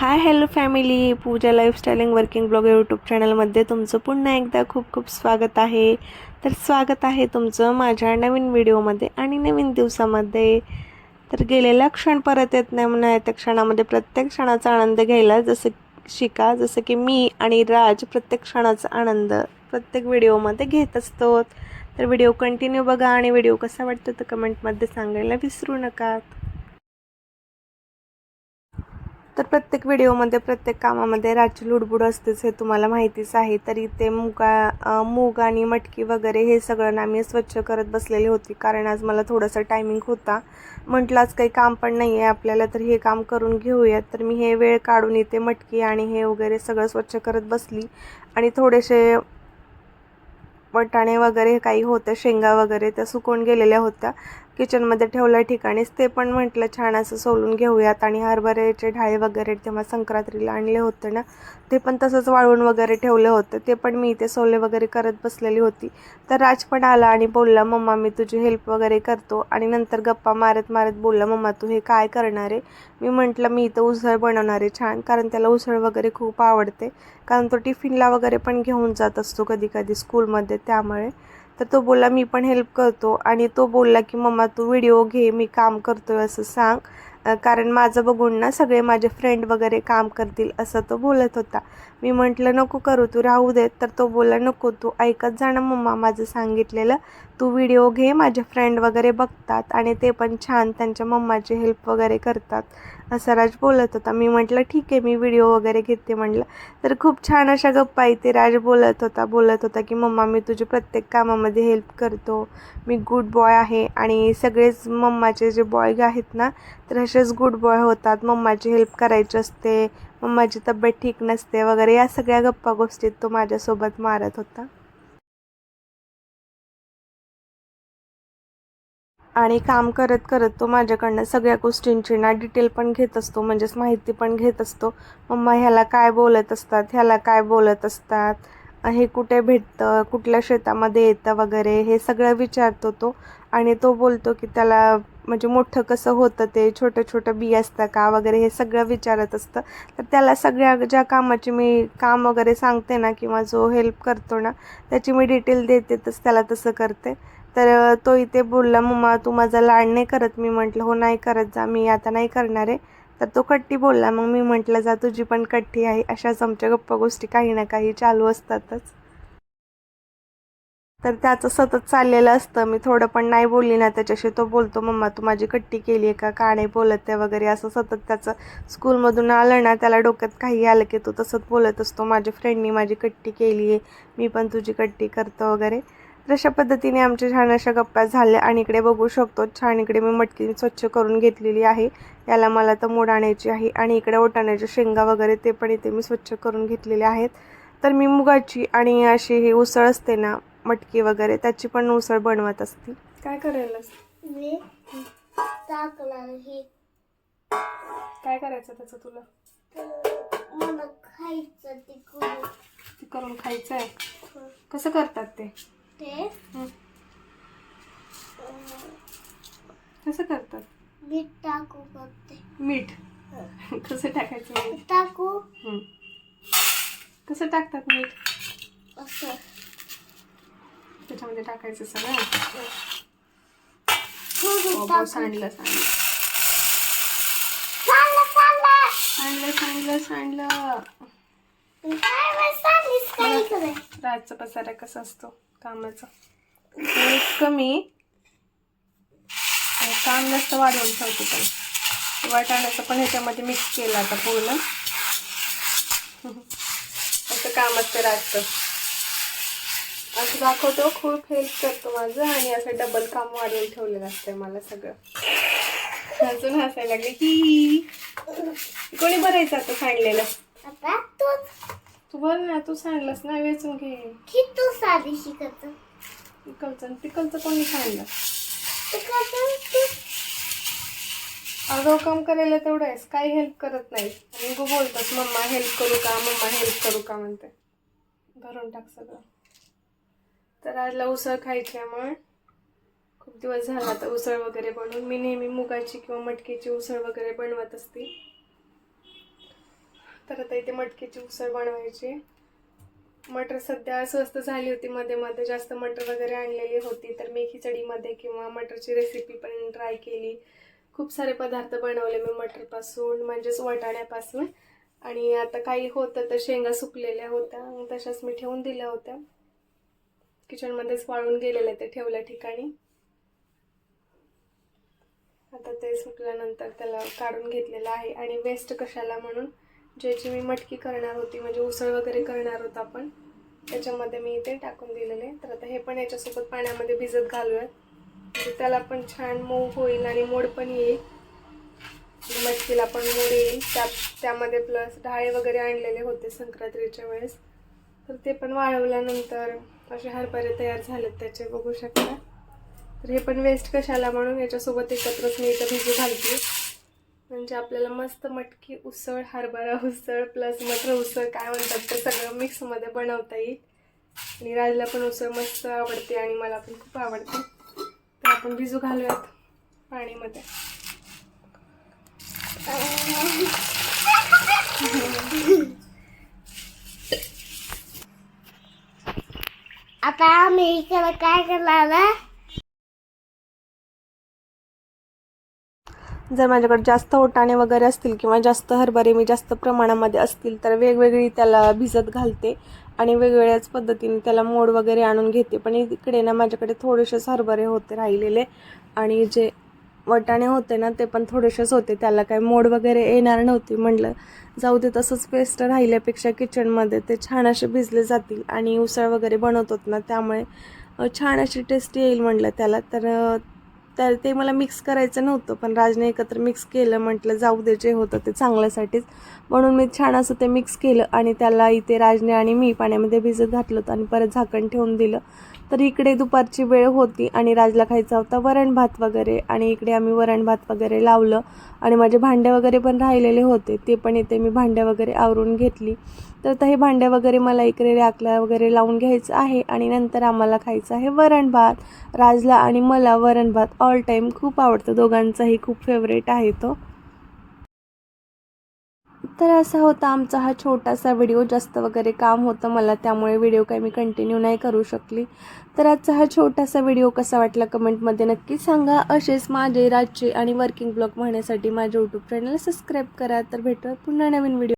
Hi hello family Pooja lifestyling working blog YouTube चॅनलमध्ये तुमचं पुन्हा एकदा खूप खूप स्वागत आहे. तर स्वागत आहे तुमचं माझ्या नवीन व्हिडिओमध्ये आणि नवीन दिवसामध्ये. तर गेलेला क्षण परत येत नाही म्हणून त्या क्षणामध्ये प्रत्येक क्षणाचा आनंद घ्यायला जसं शिका जसं की मी आणि राज प्रत्येक क्षणाचा आनंद प्रत्येक व्हिडिओमध्ये घेत असतो. तर व्हिडिओ कंटिन्यू बघा आणि व्हिडिओ कसा वाटतो तर कमेंटमध्ये सांगायला विसरू नका. तर प्रत्येक व्हिडिओमध्ये प्रत्येक कामामध्ये राजची लुडबुड असतेच हे तुम्हाला माहितीच आहे. तरी ते मुगा मूग आणि मटकी वगैरे हे सगळं ना मी स्वच्छ करत बसलेली होती. कारण आज मला थोडंसं टायमिंग होता. म्हटलं आज काही काम पण नाही आहे आपल्याला तर हे काम करून घेऊयात. तर मी हे वेळ काढून इथे मटकी आणि हे वगैरे सगळं स्वच्छ करत बसली. आणि थोडेसे वटाणे वगैरे काही होतं शेंगा वगैरे त्या सुकून गेलेल्या होत्या. किचनमध्ये ठेवल्या ठिकाणीच ते पण म्हटलं छान असं सोलून घेऊयात. आणि हरभऱ्याचे ढाळे वगैरे तेव्हा संक्रांतीला आणले होते ना ते पण तसंच वाळून वगैरे ठेवले होते. ते पण मी इथे सोले वगैरे करत बसलेली होती. तर राज पण आला आणि बोलला मम्मा मी तुझी हेल्प वगैरे करतो. आणि नंतर गप्पा मारत मारत बोलला मम्मा तू हे काय करणार आहे? मी म्हटलं मी इथं उसळ बनवणार आहे छान कारण त्याला उसळ वगैरे खूप आवडते. कारण तो टिफिनला वगैरे पण घेऊन जात असतो कधी कधी स्कूलमध्ये त्यामुळे. तर तो बोलला मी पण हेल्प करतो. आणि तो बोलला की मम्मा तू व्हिडिओ घे मी काम करतो आहे असं सांग. कारण माझं बघून ना सगळे माझे फ्रेंड वगैरे काम करतील असं तो बोलत होता. मी म्हटलं नको करू तू राहू दे. तर तो बोलला नको तू ऐकत जा ना मम्मा माझं सांगितलेलं. तू व्हिडिओ घे माझे फ्रेंड वगैरे बघतात आणि ते पण छान त्यांच्या मम्माची हेल्प वगैरे करतात. असा राज बोलत होता. मी म्हटलं ठीक आहे मी व्हिडिओ वगैरे घेते म्हटलं तर खूप छान अशा गप्पा इथे राज बोलत होता बोलत होता की मम्मा मी तुझी प्रत्येक कामामध्ये हेल्प करतो. मी गुड बॉय आहे आणि सगळेच मम्माचे जे बॉय आहेत ना तर असेच गुड बॉय होतात. मम्माची हेल्प करायची असते मम्माची तब्येत ठीक नसते वगैरे या सगळ्या गप्पा गोष्टीत तो माझ्यासोबत मारत होता. आणि काम करत करत तो माझ्याकडनं सगळ्या गोष्टींची ना डिटेल पण घेत असतो म्हणजेच माहिती पण घेत असतो. मम्मा ह्याला काय बोलत असतात? ह्याला काय बोलत असतात? हे कुठे भेटतं? कुठल्या शेतामध्ये येतं वगैरे? हे सगळं विचारतो तो. आणि तो बोलतो की त्याला म्हणजे मोठं कसं होतं ते? छोटं छोटं बी असतं का? वगैरे हे सगळं विचारत असतं. तर त्याला सगळ्या ज्या कामाची मी काम वगैरे सांगते ना किंवा जो हेल्प करतो ना त्याची मी डिटेल देते तस त्याला तसं करते. तर तो इथे बोलला मम्मा तू माझा लाड नाही करत. मी म्हटलं हो नाही करत जा मी आता नाही करणार आहे. तर तो कट्टी बोलला मग मी म्हटलं जा तुझी पण कट्टी आहे. अशाच आमच्या गप्पा गोष्टी काही ना काही चालू असतातच. तर त्याचं सतत चाललेलं असतं. मी थोडं पण नाही बोलली ना त्याच्याशी तो बोलतो मम्मा तू माझी कट्टी केली आहे का? का नाही बोलत आहे? वगैरे असं सतत त्याचं स्कूलमधून आलं ना त्याला डोक्यात काही आलं की तो तसंच बोलत असतो माझ्या फ्रेंडनी माझी कट्टी केली आहे. मी पण तुझी कट्टी करतो वगैरे. तर अशा पद्धतीने आमच्या छान अशा गप्पा झाल्या आणि इकडे बघू शकतो छान इकडे मी मटकी स्वच्छ करून घेतलेली आहे. याला मला तर मूड आणायची आहे आणि इकडे ओटाण्याच्या शेंगा वगैरे ते पण इथे मी स्वच्छ करून घेतलेले आहेत. तर मी मुगाची आणि अशी ही उसळ असते ना मटकी वगैरे त्याची पण उसळ बनवत असते. काय करायला हे काय करायचं त्याचं तुला? मला खायचं ते करू ते करून खायचं आहे कसं करतात ते? ते कसं करतात? मी टाकू करते मीठ. कसं टाकायचं मीठ? टाकू. हं. कसं टाकतात मीठ? असं. त्याच्यामध्ये टाकायचं सगळं थोडं बाबा, टाकू. सांडलं सांडलं सांडलं सांडलं सांडलं सांडलं सांडलं काय इकडे? राजचा पसारा कसा असतो? कामाचा. कमी. काम जास्त वाढवून ठेवतो पण. वाटाण्याचं पण ह्याच्यामध्ये मिक्स केलं आता पूर्ण. असं काम असतं असं दाखवतो खूप हेल्प करतो माझं आणि असं डबल काम वाढवून ठेवलेलं असतं मला सगळं. अजून हसायला लागले की कोणी भरायचं आता सांडलेलं तू बघ ना तू सांडलंस ना वेचून घे. की तू साधी शिकत? पिकलचं पिकलचं कोणी तू? अगं काम करायला तेवढं आहेस काही हेल्प करत नाही आणि तू बोलतोस मम्मा हेल्प करू का? मम्मा हेल्प करू का? म्हणते. भरून टाक सगळं. तर आजला उसळ खायची आहे मग खूप दिवस झाला आता उसळ वगैरे बनवून. मी नेहमी मुगाची किंवा मटकीची उसळ वगैरे बनवत असते. तर आता इथे मटकीची उसळ बनवायची. मटर सध्या स्वस्त झाली होती मध्ये मध्ये जास्त मटर वगैरे आणलेली होती तर मी खिचडीमध्ये किंवा मटरची रेसिपी पण ट्राय केली. खूप सारे पदार्थ बनवले मी मटरपासून म्हणजेच वाटाण्यापासून. आणि आता काही होतं तर शेंगा सुकलेल्या होत्या मग तशाच मी ठेवून दिल्या होत्या. किचनमध्येच वाळून गेलेल्या ते ठेवल्या ठिकाणी. आता ते सुकल्यानंतर त्याला काढून घेतलेलं आहे आणि वेस्ट कशाला म्हणून? ज्याची मी मटकी करणार होती म्हणजे उसळ वगैरे करणार होतो आपण त्याच्यामध्ये मी इथे टाकून दिलेले. तर आता हे पण याच्यासोबत पाण्यामध्ये भिजत घालूयात. म्हणजे त्याला पण छान मऊ होईल आणि मोड पण येईल. म्हणजे मटकीला पण मोड येईल. त्या त्यामध्ये प्लस डाळे वगैरे आणलेले होते संक्रांतीच्या वेळेस. तर ते पण वाळवल्यानंतर असे हरभरे तयार झालेत त्याचे बघू शकता. तर हे पण वेस्ट कशाला म्हणून याच्यासोबत एकत्रच मी इथं भिजू घालते. म्हणजे आपल्याला मस्त मटकी उसळ हरभरा उसळ प्लस मटर उसळ काय म्हणतात ते सगळं मिक्समध्ये बनवता येईल. आणि राजला पण उसळ मस्त आवडते आणि मला पण खूप आवडते. तर आपण भिजू घालूयात पाणीमध्ये. आता आम्ही इकडे काय करणार जर माझ्याकडे जास्त ओटाणे वगैरे असतील किंवा जास्त हरभरे मी जास्त प्रमाणामध्ये असतील तर वेगवेगळी त्याला भिजत घालते आणि वेगवेगळ्याच पद्धतीने त्याला मोड वगैरे आणून घेते. पण इकडे ना माझ्याकडे थोडेसेच हरभरे होते राहिलेले आणि जे वटाणे होते ना ते पण थोडेसेच होते. त्याला काही मोड वगैरे येणार नव्हती. म्हटलं जाऊ दे तसंच पेस्ट राहिल्यापेक्षा किचनमध्ये ते छान असे भिजले जातील आणि उसळ वगैरे बनवतात ना त्यामुळे छान अशी टेस्ट येईल म्हटलं त्याला. तर तर ते मला मिक्स करायचं नव्हतं पण राजने एकत्र मिक्स केलं म्हटलं जाऊ दे जे होतं ते चांगल्यासाठीच. म्हणून मी छान असं ते मिक्स केलं आणि त्याला इथे राजने आणि मी पाण्यामध्ये भिजत घातलं होतं आणि परत झाकण ठेवून दिलं. तर इकडे दुपारची वेळ होती आणि राजला खायचा होता वरण भात वगैरे आणि इकडे आम्ही वरण भात वगैरे लावलं. आणि माझे भांडे वगैरे पण राहिलेले होते ते पण इथे मी भांडे वगैरे आवरून घेतली. तर आता हे भांडे वगैरे मला इकडे रॅकला वगैरे लावून घ्यायचं आहे आणि नंतर आम्हाला खायचं आहे वरण भात. राजला आणि मला वरण भात ऑल टाईम खूप आवडतं दोघांचाही खूप फेवरेट आहे तो. तर असा होता आमचा हा छोटासा व्हिडिओ. जास्त वगैरे काम होतं मला त्यामुळे व्हिडिओ काही मी कंटिन्यू नाही करू शकली. तर आजचा हा छोटासा व्हिडिओ कसा वाटला कमेंटमध्ये नक्की सांगा. असेच माझे राजचे आणि वर्किंग ब्लॉग म्हणण्यासाठी माझ्या यूट्यूब चॅनल सबस्क्राईब करा. तर भेटूया पुन्हा नवीन व्हिडिओ